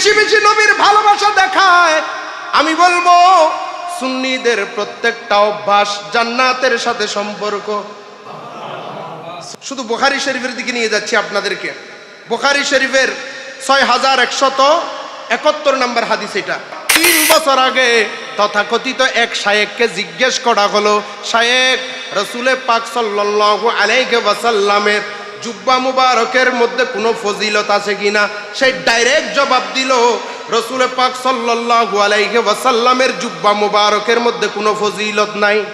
বেশি বেশি নবীর ভালোবাসা দেখায়। আমি বলব, সুন্নিদের প্রত্যেকটা অভ্যাস জান্নাতের সাথে সম্পর্ক। শুধু বুখারি শরীফের দিকে নিয়ে যাচ্ছি আপনাদেরকে। বুখারি শরীফের ছয় হাজার একশত একাত্তর নম্বর হাদিস এটা। তিন বছর আগে তথাকথিত এক শায়েককে জিজ্ঞেস করা হলো, শায়েক রসুলে পাক সাল্লাল্লাহু আলাইহি ওয়াসাল্লামের জুব্বা মুবারকের মধ্যে কোনো ফজিলত আছে কিনা? সেই ডাইরেক্ট জবাব দিল রসুলে পাক সাল্লাল্লাহু আলাইহি ওয়াসাল্লামের জুব্বা মুবারকের মধ্যে কোনো ফজিলত নাই।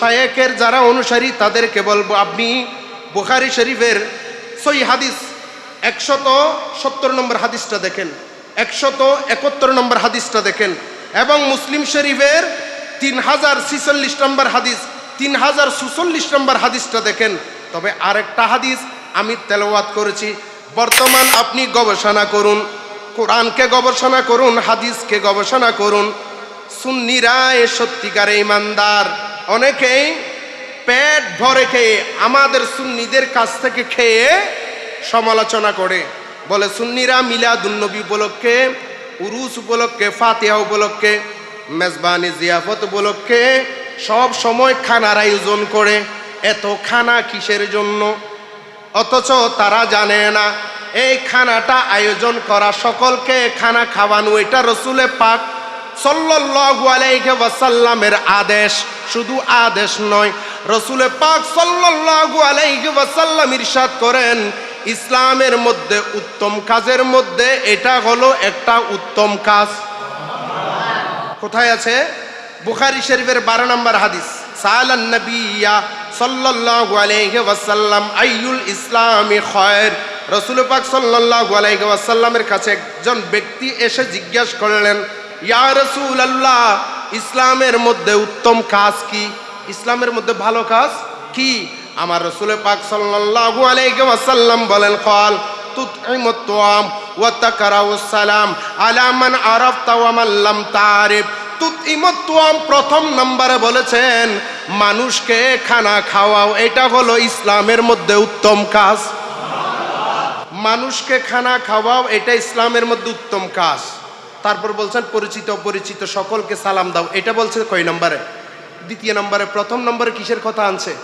শায়েকের যারা অনুসারী, তাদেরকে বলব, আপনি বুখারি শরীফের সই হাদিস একশত সত্তর নম্বর হাদিসটা দেখেন। একশত একাত্তর নম্বর হাদিসটা দেখেন। এবং মুসলিম শরীফের তিন হাজার ছিচল্লিশ নম্বর হাদিস, তিন হাজার সুচল্লিশ নম্বর হাদিসটা দেখেন। তবে আরেকটা হাদিস আমি তেলাওয়াত করেছি। বর্তমান আপনি গবেষণা করুন, কোরআনকে গবেষণা করুন, হাদিসকে গবেষণা করুন। সুন্নিরা এ সত্যিকারে ইমানদার। অনেকেই পেট ভরে খেয়ে আমাদের সুন্নিদের কাছ থেকে খেয়ে সমালোচনা করে। বলে সুন্নিরা মিলাদুন্নবী উপলক্ষে, উরুস উপলক্ষে, ফাতিহা উপলক্ষে, মেজবানি জিয়াফত উপলক্ষে সব সময় খানার আয়োজন করে। এত খানা কিসের জন্য? অথচ তারা জানে না, এই খানাটা আয়োজন করা সকলকে খানা খাওয়ানো, এটা রসুলে পাক আলাইহি ওয়াসাল্লামের আদেশ। শুধু আদেশ নয়, রসুলে পাক আলাইহি ওয়াসাল্লাম ইরশাদ করেন, ইসলামের মধ্যে উত্তম কাজের মধ্যে এটা হলো একটা উত্তম কাজ। কোথায় আছে? বুখারি শরীফের বারো নম্বর হাদিস। সালান নবিয়া সাল্লাল্লাহু আলাইহি ওয়াসাল্লাম আইয়ুল ইসলামি খয়ের রসুল পাক সাল্লাল্লাহু আলাইহি ওয়াসাল্লামের কাছে একজন ব্যক্তি এসে জিজ্ঞাসা করলেন, ইয়া রসুল আল্লাহ ইসলামের মধ্যে উত্তম কাজ কি? ইসলামের মধ্যে ভালো কাজ কি? আমার রসুল পাক সাল্লাল্লাহু আলাইহি ওয়াসাল্লাম বলেন কল তুআম ওয়া তাকরাউ সালাম আলা মান আরাফতা ওয়া মান লাম তারিফ। তুআম প্রথম নম্বরে বলেছেন, মানুষকে খানা খাওয়াও, এটা হলো ইসলামের মধ্যে উত্তম কাজ। মানুষকে খানা খাওয়াও, এটা ইসলামের মধ্যে উত্তম কাজ। তারপর বলছেন, পরিচিত, অপরিচিত, সকলকে সালাম দাও। এটা বলছে কয় নম্বরে? দ্বিতীয় নম্বরে, প্রথম নম্বরে কিসের কথা আনছে?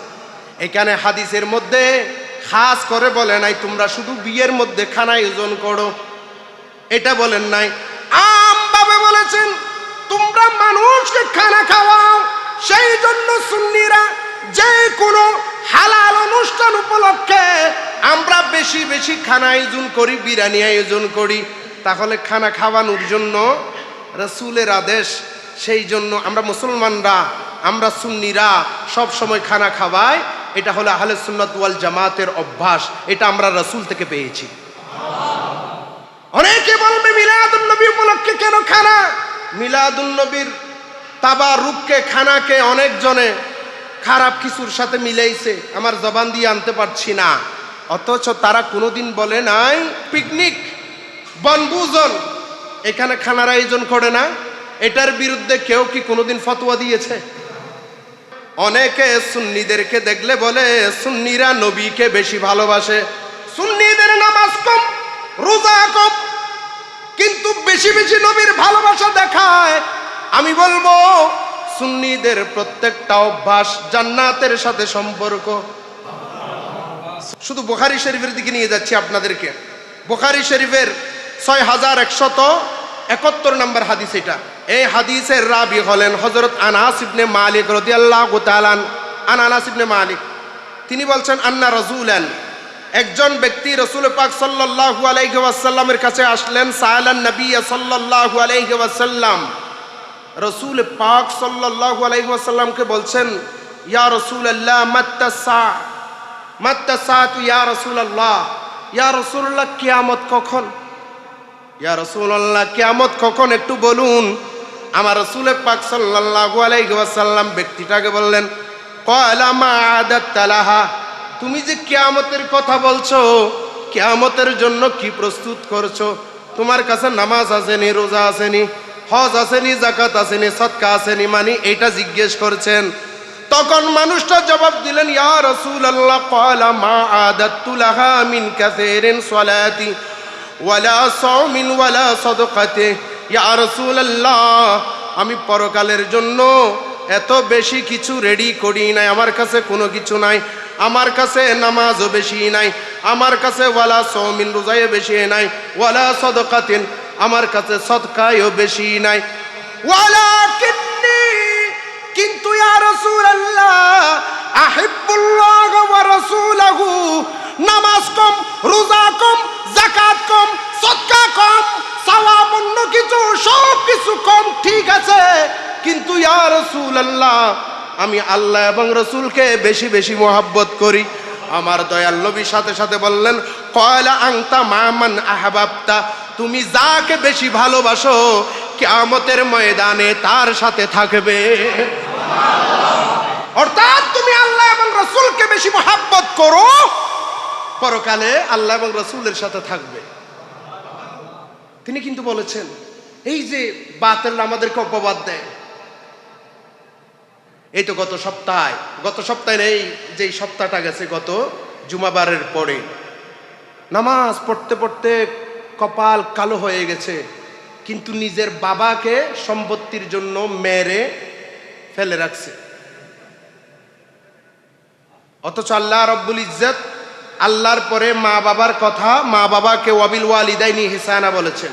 এখানে হাদিসের মধ্যে খাস করে বলে নাই, তোমরা শুধু বিয়ের মধ্যে খানা আয়োজন করো। এটা বলেন নাই। আমভাবে বলেছেন তোমরা মানুষকে খানা খাওয়াও, সেই জন্য সুন্নিরা যে কোনো হালাল অনুষ্ঠান উপলক্ষে আমরা বেশি বেশি খানা আয়োজন করি, বিরিয়ানি আয়োজন করি। তাহলে খানা খাওয়ানোর জন্য রসুলের আদেশ, সেই জন্য আমরা মুসলমানরা, আমরা সুন্নিরা সব সময় খানা খাওয়াই। এটা হলো আহলে সুন্নাত ওয়াল জামাতের অভ্যাস, এটা আমরা রসুল থেকে পেয়েছি। অনেকে বলবে মিলাদুন নবী উপলক্ষে কেন খানা? মিলাদুন নবীর তাবা রূপকে খানাকে অনেকজনে খারাপ কিছুর সাথে মিলাইছে। আমার জবান দিয়ে আনতে পারছি না। অথচ তারা কোনোদিন বলে নাই, পিকনিক, বনভোজন, এখানে খানার আয়োজন করে না। এটার বিরুদ্ধে কেউ কি কোনোদিন ফতোয়া দিয়েছে? অনেকে সুন্নিদেরকে দেখলে বলে, সুন্নিরা নবীকে বেশি ভালোবাসে। সুন্নিদের নামাজ কম, রোজা কম কিন্তু বেশি বেশি নবীর ভালোবাসা দেখায়। আমি বলব, সুন্নিদের প্রত্যেকটা অভ্যাস জান্নাতের সাথে সম্পর্ক। শুধু বোখারি শরীফের দিকে নিয়ে যাচ্ছি আপনাদেরকে। বোখারি শরীফের ছয় হাজার একশত একাত্তর নম্বর হাদিস এটা। এই হাদিসের রাবি হলেন হজরত আনাস ইবনে মালিক রদিয়াল্লাহু তাআলান আন আনাস ইবনে মালিক। তিনি বলছেন, আন্না রাজুলান একজন ব্যক্তি রসুল পাক সাল্লাল্লাহু আলাইহি ওয়াসাল্লামের কাছে আসলেন সায়ালান নবী সাল্লাল্লাহু আলাইহি ওয়াসাল্লাম। রসুল পাক সাল্লাল্লাহু আলাইহি ওয়াসাল্লামকে বলছেন, ইয়া রাসূলুল্লাহ মাত্তাসা মাত্তাসাতু ইয়া রসুল আল্লাহ ইয়া রসুল্লাহ কিয়ামত কখন? ইয়া রসুল আল্লাহ কিয়ামত কখন? একটু বলুন। আমার রসুল পাক সাল্লাল্লাহু আলাইহি ওয়াসাল্লাম ব্যক্তিটাকে বললেন, ক্বালা মা আদাত্তালাহা তুমি যে কেয়ামতের কথা বলছো, কেয়ামতের জন্য কি প্রস্তুত করছ? তোমার কাছে নামাজ আসেনি, রোজা আসেনি, হজ আসেনি জাকাত আসেনি সৎকা আসেনি মানে এটা জিজ্ঞেস করছেন। তখন মানুষটা জবাব দিলেন, ইয়া রাসূলুল্লাহ, ক্বালা মা আদাত্তু লাহা মিন কাসিরিন সালাতি ওয়ালা সাওমিন ওয়ালা সাদকাতে। ইয়া রাসূলুল্লাহ, আমি পরকালের জন্য এত বেশি কিছু রেডি করি নাই, আমার কাছে কোনো কিছু নাই। আমার কাছে নামাজও বেশি নাই, আমার কাছে ওয়ালা সৌমিন রোজাইও বেশি নাই, ওয়ালা সদকাতিন আমার কাছে সদকায়ও বেশি নাই। ওয়ালা কিন্তু ইয়া রাসূলুল্লাহ, আহিব্বুল্লাহ ওয়া রাসূলহু, নামাজ কম, রোজা কম, যাকাত কম, সদকা কম, সওয়াব অন্য কিছু সব কিছু কম, ঠিক আছে, কিন্তু ইয়া রাসূলুল্লাহ আমি আল্লাহ এবং রসুলকে বেশি বেশি মোহাব্বত করি। আমার দয়াল সাথে সাথে বললেন, কয়লা আংতা মামান আহবাবতা, তুমি যাকে বেশি ভালোবাসো, কিয়ামতের ময়দানে তার সাথে থাকবে। অর্থাৎ তুমি আল্লাহ এবং রসুলকে বেশি মোহাব্বত করো, পরকালে আল্লাহ এবং রসুলের সাথে থাকবে। তিনি কিন্তু বলেছেন, এই যে বাতেল আমাদেরকে অপবাদ দেয় এই তো গত সপ্তাহে গত সপ্তাহে নেই যে সপ্তাহটা গেছে গত জুমাবারের পরে। নামাজ পড়তে পড়তে কপাল কালো হয়ে গেছে, কিন্তু নিজের বাবাকে সম্পত্তির জন্য মেরে ফেলে রাখছে। অথচ আল্লাহ রব্বুল ইজ্জত আল্লাহর পরে মা বাবার কথা মা বাবাকে ওয়াবিল ওয়ালিদাইনি হিসানা বলেছেন।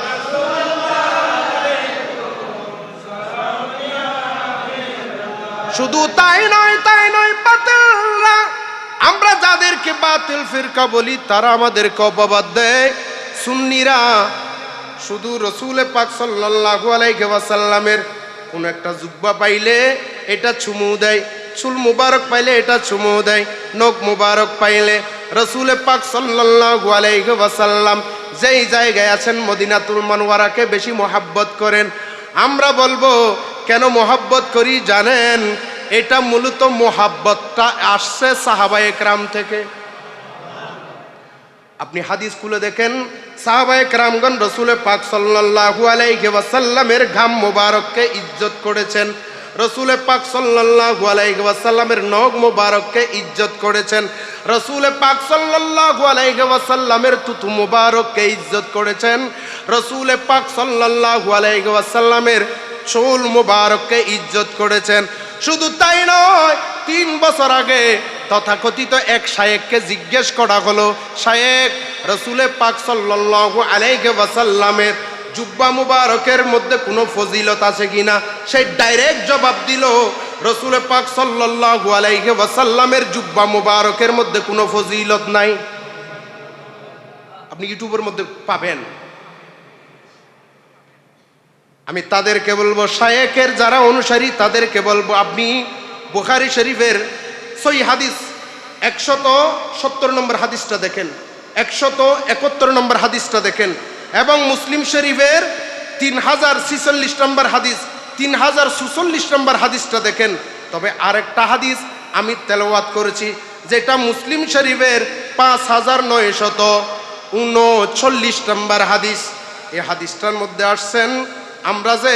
শুধু তাই নয় তাই নয়, বাতিলরা। আমরা যাদেরকে বাতিল ফিরকা বলি, তারা আমাদেরকে অপবাদ দেয়। সুন্নিরা শুধু রসুল পাক সাল্লাল্লাহু আলাইহি ওয়াসাল্লামের কোন একটা জুব্বা পাইলে এটা চুমু দেয়, চুল মুবারক পাইলে এটা চুমু দেয়, নখ মুবারক পাইলে রসুল পাক সাল্লাল্লাহু আলাইহি ওয়াসাল্লাম যেই জায়গায় আছেন মদিনাতুল মানওয়ারাকে বেশি মোহাব্বত করেন। আমরা বলব কেন মোহাব্বত করি জানেন? এটা মূলত মোহাব্বতটা আসছে সাহাবা একরাম থেকে। আপনি হাদিস খুলে দেখেন, সাহাবায়ে কেরামগণ রসুলের পাক সাল্লাল্লাহু আলাইহি ওয়াসাল্লামের ঘাম মোবারককে ইজ্জত করেছেন। রসুলের পাক সাল্লাল্লাহু আলাইহি ওয়াসাল্লামের নখ মোবারককে ইজ্জত করেছেন। রসুলের পাক সাল্লাল্লাহু আলাইহি ওয়াসাল্লামের তুতু মোবারককে ইজ্জত করেছেন। রসুলের পাক সাল্লাল্লাহু আলাইহি ওয়াসাল্লামের চুল মোবারককে ইজ্জত করেছেন। শুধু তাই নয়, তিন বছর আগে তথাকথিত এক শায়েককে জিজ্ঞেস করা হলো, শায়েক, রসুলে পাক সাল্লাল্লাহু আলাইহি ওয়াসাল্লামের জুব্বা মুবারকের মধ্যে কোনো ফজিলত আছে কিনা সে ডাইরেক্ট জবাব দিল, রসুলে পাক সাল্লাল্লাহু আলাইহি ওয়াসাল্লামের জুব্বা মুবারকের মধ্যে কোনো ফজিলত নাই। আপনি ইউটিউবের মধ্যে পাবেন। আমি তাদেরকে বলব, শায়েকের যারা অনুসারী, তাদেরকে বলব, আপনি বুখারি শরীফের সই হাদিস একশত সত্তর নম্বর হাদিসটা দেখেন, একশত একাত্তর নম্বর হাদিসটা দেখেন এবং মুসলিম শরীফের তিন হাজার ছিচল্লিশ নম্বর হাদিস, তিন হাজার সুচল্লিশ নম্বর হাদিসটা দেখেন। তবে আরেকটা হাদিস আমি তেলাওয়াত করেছি, যেটা মুসলিম শরীফের পাঁচ হাজার নয় শত উনচল্লিশ নম্বর হাদিস। এই হাদিসটার মধ্যে আসছেন আমরা যে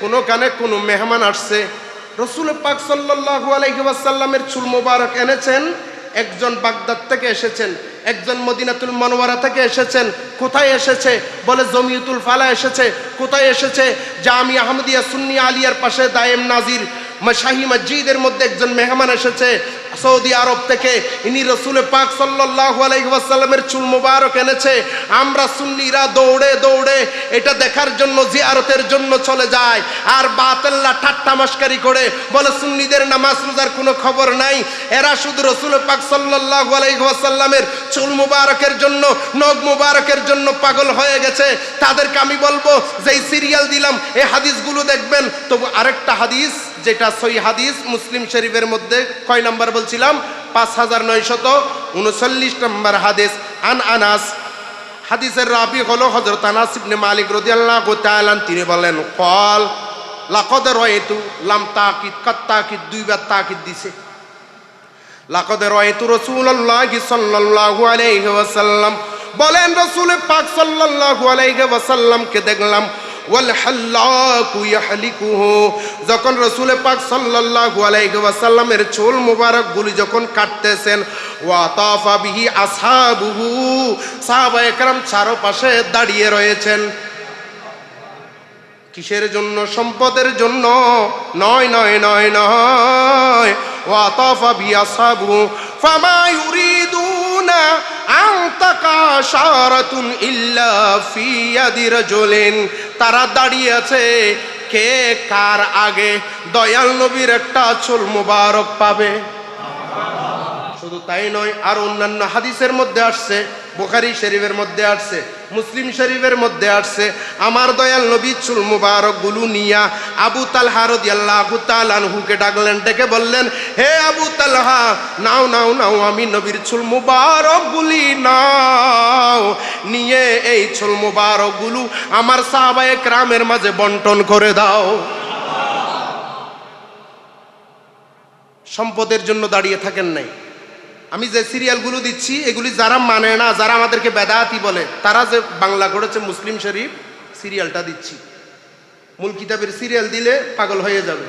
কোনো কানে কোনো মেহমান আসছে রসুল পাক সাল্লাল্লাহু আলাইহি ওয়াসাল্লামের চুল মোবারক এনেছেন, একজন বাগদাদ থেকে এসেছেন, একজন মদিনাতুল মনোয়ারা থেকে এসেছেন, কোথায় এসেছে? বলে জমিয়তুল ফালা এসেছে, কোথায় এসেছে? জামি আহমদিয়া সুন্নি আলিয়ার পাশে দায়েম নাজির, শাহী মসজিদের মধ্যে একজন মেহমান এসেছে সৌদি আরব থেকে ইনি রসুল পাক সাল্লাল্লাহু আলাইহি ওয়াসাল্লামের চুল মুবারক এনেছে। আমরা সুন্নিরা দৌড়ে দৌড়ে এটা দেখার জন্য, জিয়ারতের জন্য চলে যায় আর বাতেল্লা ঠাট্টা মস্কারি করে বলে, সুন্নিদের নামাজ রোজার কোনো খবর নাই। এরা শুধু রসুল পাক সাল্লাল্লাহু আলাইহি ওয়াসাল্লামের চুল মুবারকের জন্য, নখ মুবারকের জন্য পাগল হয়ে গেছে। তাদেরকে আমি বলব যে সিরিয়াল দিলাম এই হাদিসগুলো দেখবেন। তবু আরেকটা হাদিস, যেটা সই হাদিস, মুসলিম শরীফের মধ্যে কয় নাম্বার বলছিলাম, পাঁচ হাজার নয়শত উনচল্লিশ নম্বর হাদিস, আন আনাস। হাদিসের রাবি হলো হজরত আনাস ইবনে মালিক রাদিয়াল্লাহু তিনি বলেন কল লাকদ রয়েতু লাম তাকিদ দুইবার তাকিদ দিছে। আলাইহি ওয়াসাল্লাম। বলেন পাক আলাইহি ওয়াসাল্লামকে দেখলাম যখন রসুল পাক যখন কাটতেছেন ওয়া চারপাশে দাঁড়িয়ে রয়েছেন। কিসের জন্য? সম্পদের জন্য। নয় নয় নয় নয়। ওয়াতাফা বিয়াসাবু ফামা ইউরিদুনা আন তাকাশারাতুন ইল্লা ফি ইয়াদি রাজুলিন। তারা দাঁড়িয়ে আছে কে কার আগে? দয়াল নবীর একটা চুল মুবারক পাবে। শুধু তাই নয়, আর অন্যান্য হাদিসের মধ্যে আসছে বুখারি শরীফের মধ্যে আসছে, মুসলিম শরীফের মধ্যে আসছে, আমার দয়াল নবী চুল মুবারক গুলু নিয়া আবু তালহা রাদিয়াল্লাহু তাআলা আনহুকে ডাকলেন, ডেকে বললেন, হে আবু তালহা, নাও নাও নাও, আমি নবীর চুল মুবারক গুলি নাও, নিয়ে এই চুল মুবারক গুলু আমার সাহাবায়ে ক্রামের মাঝে বন্টন করে দাও। সম্পদের জন্য দাঁড়িয়ে থাকেন নাই। আমি যে সিরিয়ালগুলো দিচ্ছি, এগুলি যারা মানে না, যারা আমাদেরকে বেদায়াতি বলে, তারা যে বাংলা করেছে মুসলিম শরীফ সিরিয়ালটা দিচ্ছি। মূল কিতাবের সিরিয়াল দিলে পাগল হয়ে যাবে।